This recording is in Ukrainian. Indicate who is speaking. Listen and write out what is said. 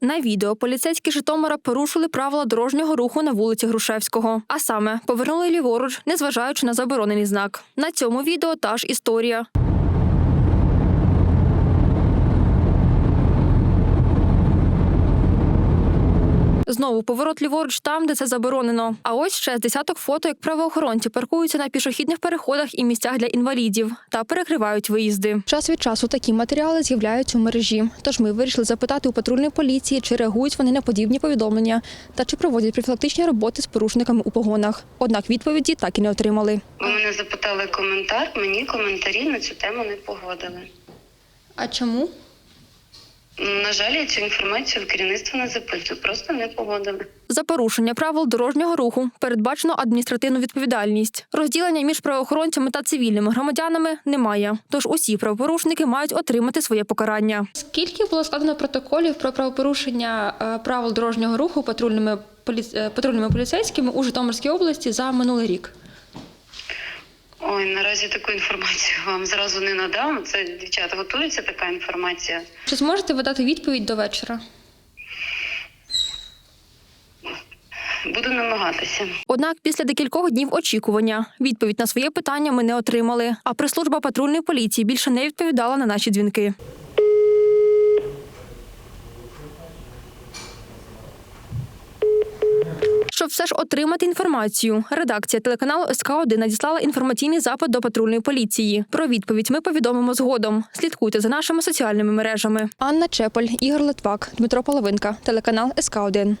Speaker 1: На відео поліцейські Житомира порушили правила дорожнього руху на вулиці Грушевського, а саме повернули ліворуч, незважаючи на заборонений знак. На цьому відео та ж історія. Знову поворот ліворуч там, де це заборонено. А ось ще з десяток фото, як правоохоронці паркуються на пішохідних переходах і місцях для інвалідів та перекривають виїзди. Час від часу такі матеріали з'являються у мережі. Тож ми вирішили запитати у патрульної поліції, чи реагують вони на подібні повідомлення та чи проводять профілактичні роботи з порушниками у погонах. Однак відповіді так і не отримали.
Speaker 2: Ви мене запитали коментар, мені коментарі на цю тему не погодили.
Speaker 1: А чому?
Speaker 2: На жаль, я цю інформацію в керівництво не запитую, просто не погодили.
Speaker 1: За порушення правил дорожнього руху передбачено адміністративну відповідальність. Розділення між правоохоронцями та цивільними громадянами немає. Тож усі правопорушники мають отримати своє покарання. Скільки було складено протоколів про правопорушення е, правил дорожнього руху патрульними полі- патрульними поліцейськими у Житомирській області за минулий рік?
Speaker 2: Ой, наразі таку інформацію вам зразу не надам. Це дівчата готується така інформація.
Speaker 1: Чи зможете ви дати відповідь до вечора?
Speaker 2: Буду намагатися.
Speaker 1: Однак після декількох днів очікування відповідь на своє питання ми не отримали. А прес-служба патрульної поліції більше не відповідала на наші дзвінки. Щоб все ж отримати інформацію, редакція телеканалу СК 1 надіслала інформаційний запит до патрульної поліції. Про відповідь ми повідомимо згодом. Слідкуйте за нашими соціальними мережами. Анна Чеполь, Ігор Литвак, Дмитро Половинка, телеканал СК 1